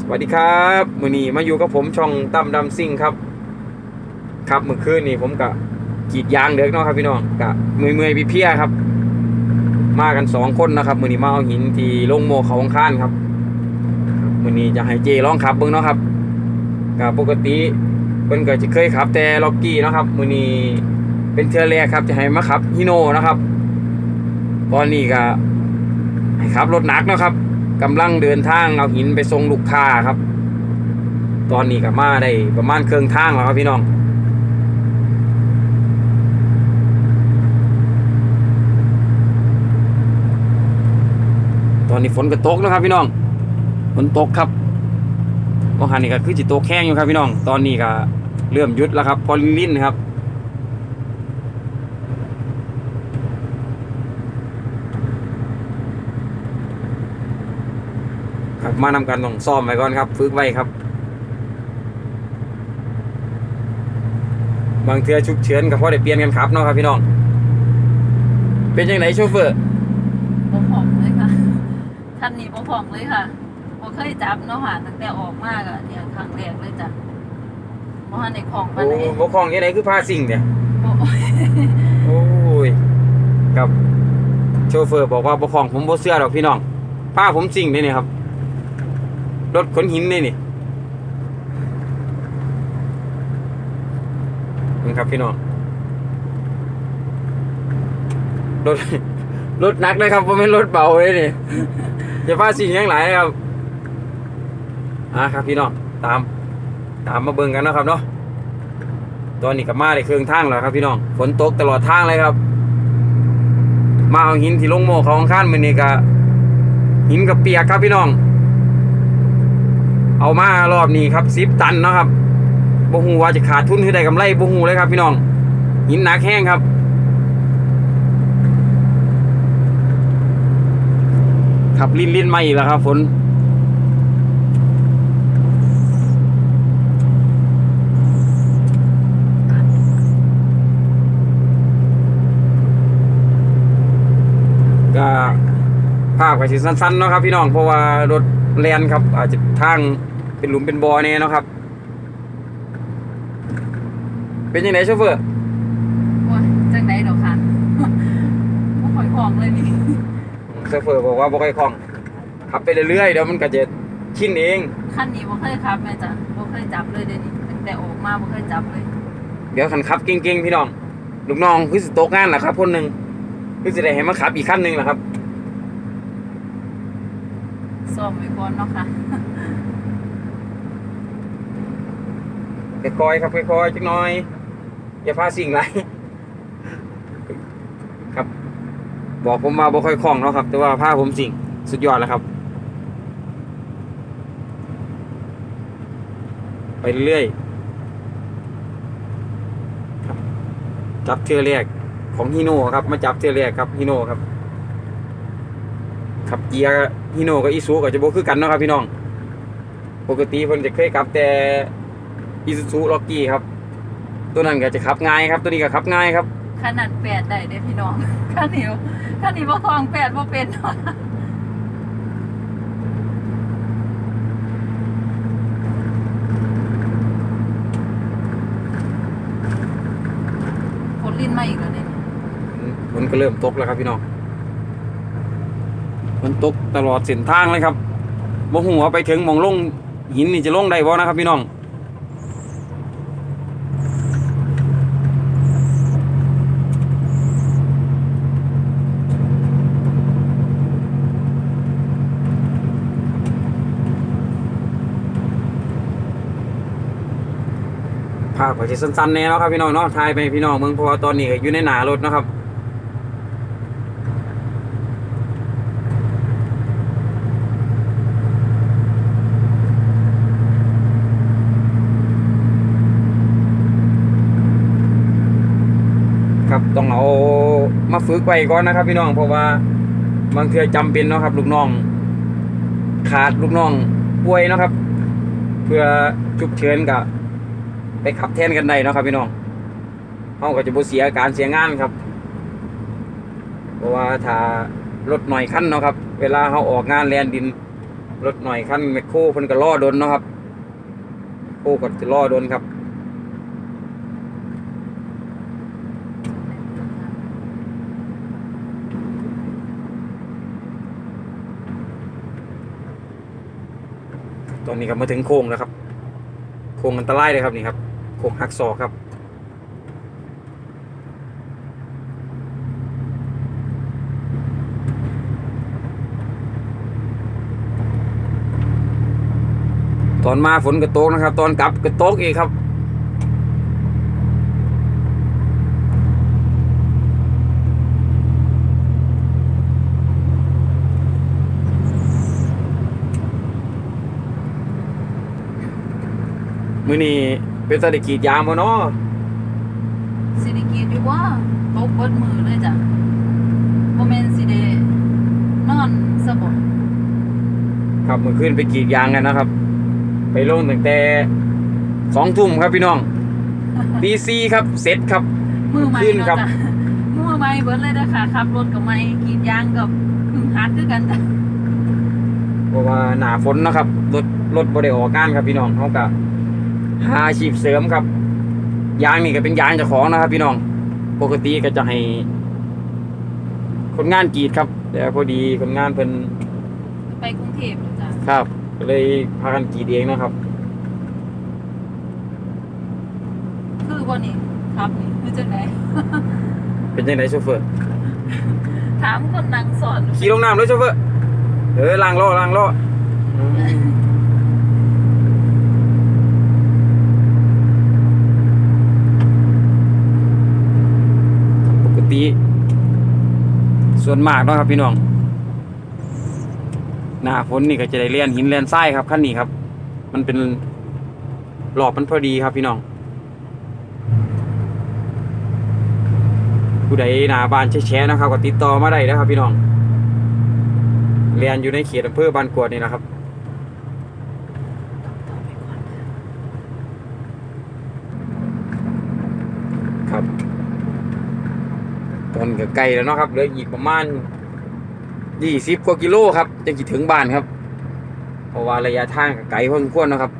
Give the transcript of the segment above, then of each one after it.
สวัสดีครับมือนี้มาอยู่กับผมช่องตั้มดำซิ่งครับ ครับเมื่อคืนนี้ผมกะกีดยางเด็กเนาะครับพี่น้องกะเมื่อยเมื่อยๆเพียครับ มากันสองคนนะครับมือนี้มาเอาหินที่ลงโมเขาข้างๆครับมือนี้จะให้เจลองขับเบิ้งเนาะครับกะปกติเพิ่นก็จะเคยขับ แต่ล็อกกี้นะครับมือนี้เป็นเทือแรกครับจะให้มาขับฮิโนนะครับ ตอนนี้ก็ให้ขับรถหนักนะครับ กำลังเดินทางเอาหินไปส่งลูกค้าครับ ตอนนี้ก็มาได้ประมาณเครื่องทางแล้วครับพี่น้องตอนนี้ฝนก็ตกนะครับพี่น้อง ฝนตกครับบางหันนี่ก็คือจิตตกแข้งอยู่ครับพี่น้อง ตอนนี้ก็เริ่มหยุดแล้วครับ พอลิ้นครับ ครับมานำกันต้องซ่อมไว้ก่อนครับ ฝึกไว้ครับ บางเทือฉุกเฉินกับพ่อได้เปลี่ยนกันครับเนาะครับพี่น้อง เป็นยังไงโชเฟอร์บ่ผอมเลยค่ะท่านนี้บ่ผอมเลยค่ะบ่เคยจับเนาะค่ะตั้งแต่ออกมาก็เนี่ยครั้งแรกเลยจ้ะบ่ทันได้ของปานโอ้ใดบกคล่องยังไงคือพาสิ่งเนี่ย บ่โอ้ยครับ โชเฟอร์บอกว่าบกคล่องผมบ่เชื่อหรอกพี่น้องพาผมสิ่งนี่นี่ครับ รถขนหินนี่นี่นครับพี่น้องรถรถนักเลยครับผมเป็นรถเบาเลยนี่อย่าพาสิ่งยังหลายนะครับอะครับพี่น้องตาม ตามมาเบิ่งกันนะครับเนาะตอนนี้กับมาได้เครื่องทางแล้วครับพี่น้องฝนตกตลอดทางเลยครับ มาเอาหินที่ลงโมเขาข้างๆมือนี้ก็หินกับเปียกครับพี่น้อง เอามารอบนี้ครับสิบตันนะครับบ่ฮูว่าจะขาดทุนหรือได้กำไรบ่ฮูเลยครับ พี่น้อง หินหนักแห้งครับขับลิ้นลิ้นมาอีกแล้วครับฝนก็ภาพก็สิสั้นๆเนาะครับพี่น้องเพราะว่ารถแลนครับ อาจจะทาง เป็นหลุมเป็นบ่อแน่เนาะครับ เป็นยังไงโชเฟอร์โอ้ยจังได๋ดอกค่ะบ่ค่อยของเลยนี่โชเฟอร์บอกว่าบ่ค่อยคล่องขับไปเรื่อยๆเดี๋ยวมันก็จะชินเองคันนี้บ่เคยขับแม่จ้ะบ่เคยจับเลยเดี๋ยวนี้ตั้งแต่ออกมาบ่เคยจับเลย เดี๋ยวขันขับเก่งๆพี่น้องลูกน้องคือสิตกงานแหละครับคนหนึ่งคือจะได้ให้มาขับอีกขั้นหนึ่งแหละครับซ่อมไว้ก่อนเนาะค่ะ ค่อยๆครับค่อยๆจักหน่อย อย่าพาสิ่งไรครับ บอกผมมาบ่ค่อยคล่องเนาะครับ แต่ว่าพาผมสิ่งสุดยอดแล้วครับ ไปเรื่อยๆครับจับเทือแรกของฮิโน่ครับ มาจับเทือแรกครับฮิโน่ครับขับเกียร์ฮิโน่กับอีซูก็จะบ่คือกันเนาะครับพี่น้อง ปกติเพิ่นจะเคยขับแต่ อีซูซูล็อกกี้ครับ ตัวนั้นก็จะขับง่ายครับ ตัวนี้ก็ขับง่ายครับขนาดแปดได้เด้อพี่น้องคันนี้คันนี้บ่คลองแปดบ่เป็นเนาะฝนลิ้นมาอีกแล้วเนี่ยฝนก็เริ่มตกแล้วครับพี่น้องฝนตกตลอดเส้นทางเลยครับบ่ฮู้ว่าไปถึงหมองลงหินนี่จะลงได้บ่นะครับพี่น้อง ภาพก็จะสั้นๆแน่เนาะครับพี่น้องเนาะถ่ายไปพี่น้องเมืองเพราะว่าตอนนี้อยู่ในหนารถนะครับครับต้องเอามาฝึกไว้ก่อนนะครับพี่น้องเพราะว่าบางเทือจำเป็นเนาะครับ ลูกน้อง ขาดลูกน้องป่วยเนาะครับ เพื่อฉุกเฉินกับ ไปขับแทนกันได้เนาะครับพี่น้องเขาก็จะบ่เสียการเสียงานครับ เพราะว่าถ้ารถหน่อยคันเนาะครับ เวลาเขาออกงานแลนดิน รถหน่อยคันแมคโครเพิ่นก็ล่อดนเนาะครับโคก็จะล่อดนครับตอนนี้ก็มาถึงโค้งแล้วครับ โค้งอันตรายเลยครับนี่ครับ โค้งหักศอกครับตอนมาฝนก็ตกนะครับ ตอนกลับก็ตกอีกครับ มือนี้ เป็นตะไดกรีดยางบ่เนาะสิริกีดอยู่ว่าตกเบิดมือเลยจ้ะโมเมนสิเดนอนสบดครับเมื่อคืนไปกรีดยางกันนะครับ ไปลงตั้งแต่สองทุ่มครับพี่น้องตีซีครับเสร็จครับ มือใหม่ขึ้นเนาะครับจ้ะมือใหม่เบิดเลยนะคะขับรถกับไม่กรีดยางกับพึ่งฮัดคือกันจ้ะเพราะว่าหนาฝนนะครับรถรถบ่ได้ออกงานครับพี่น้องเขาก็ หาอาชีพเสริมครับ ยางนี่ก็เป็นยางเจ้าของนะครับ พี่น้อง ปกติก็จะให้ คนงานกรีดครับ แต่พอดีคนงานเพิ่นไปกรุงเทพจ้ะครับก็เลยพากันกรีดเองนะครับ คือวันนี้ครับนี่คือจังไดเป็นยังไงโชเฟอร์ถามคนนั่งสอนขี่ลงน้ำเลยโชเฟอร์เออล้างล้อล้างล้ออืม ติ ส่วนมากเนาะครับพี่น้อง หน้าฝนนี่ก็จะได้เลียนหินเลียนทรายครับขั้นนี้ครับ มันเป็นหลอบมันพอดีครับพี่น้อง ผู้ใดหน้าบ้านแช่ๆนะครับ ก็ติดต่อมาได้นะครับ พี่น้องเรียนอยู่ในเขตอำเภอบ้านกวดนี่นะครับครับ ตอ นก็ไกลแล้วเนาะครับเหลืออีกประมาณยี่สิบกว่ากิโลครับจะกี่ถึงบ้านครับ เพราะว่าระยะทางก็ไกลพอสมควรนะครับ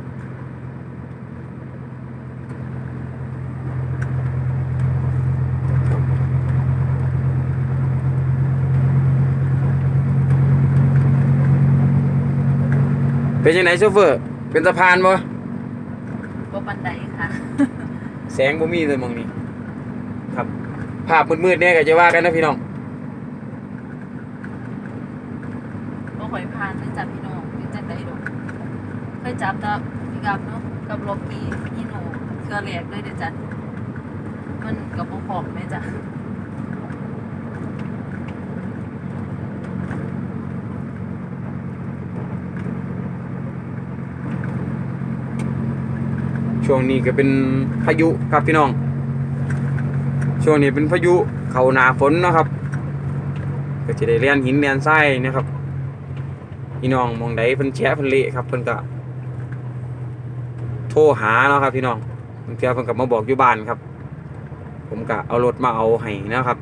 เป็นยังไงโชเฟอร์ เป็นสะพานบ่บ่ปันใดค่ะ แสงบ่มีเลยมองนี้ครับ ภาพมืดๆเนี่ยก็จะว่ากันนะพี่น้องบ่ค่อยผ่านเลยจ้ะพี่น้องเป็นจังไดดอกเคยจับแตะพี่กับเนาะกับล็อกกี้ฮีโน่เครือแรกเลยเด้อจ้ะมันก็บ่พร้อมแม่จ้ะช่วงนี้ก็เป็นพายุครับพี่น้อง ช่วงนี้เป็นพายุเข้าหนาฝนนะครับ ก็จะได้เลียนหินเลียนทรายนะครับพี่น้องมองใดเพิ่นแชะเพิ่นเละครับเพิ่นก็โทรหาเนาะครับ พี่น้องบางเทื่อเพิ่นก็มาบอกอยู่บ้านครับ ผมก็เอารถมาเอาให้นะครับ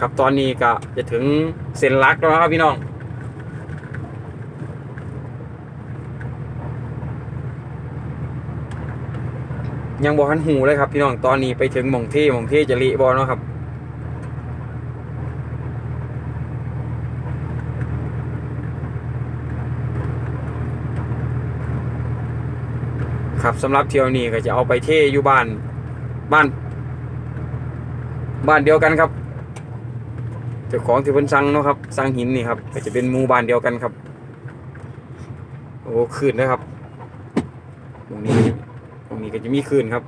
ครับตอนนี้ก็จะถึงเส้นลักแล้วนะครับพี่น้อง ยังบอกทันหูเลยครับ พี่น้องตอนนี้ไปถึงหมองเที่หมองเที่จะเลิบอเนาะครับครับสำหรับเที่ยวนี้ก็จะเอาไปเที่อยู่บ้านบ้าน บ้านเดียวกันครับเจ้าของที่เพิ่นสั่งเนาะครับสั่งหินนี่ครับก็จะเป็นหมู่บ้านเดียวกันครับ โอ้คืนนะครับตรงนี้ นี้ก็จะมีคืนครับ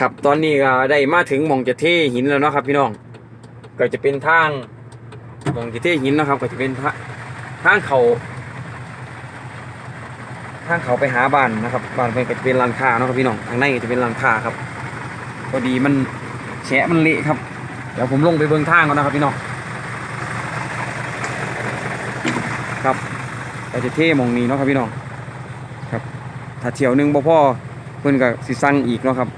ครับตอนนี้ก็ได้มาถึงมองจะเทหินแล้วเนาะครับ พี่น้อง ก็จะเป็นทางมองจะเทหินนะครับ ก็จะเป็นทางเขา ทางเขาไปหาบ้านนะครับบ้านเป็นจะเป็นร้านค้าเนาะครับพี่น้องทางในจะเป็นร้านค้าครับพอดีมันแฉะมันเละครับ เดี๋ยวผมลงไปเบิ่งทางก่อนนะครับพี่น้องครับเราจะเท่มองนี้เนาะครับพี่น้องครับถ้าเที่ยวหนึงบ่พ่อเพิ่นกับสิสั่งอีกเนาะครับ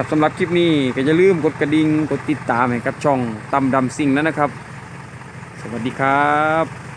ครับสำหรับคลิปนี้ก็อย่าลืมกดกระดิ่งกดติดตามให้กับช่องตำดำซิ่งนั้นนะครับ สวัสดีครับ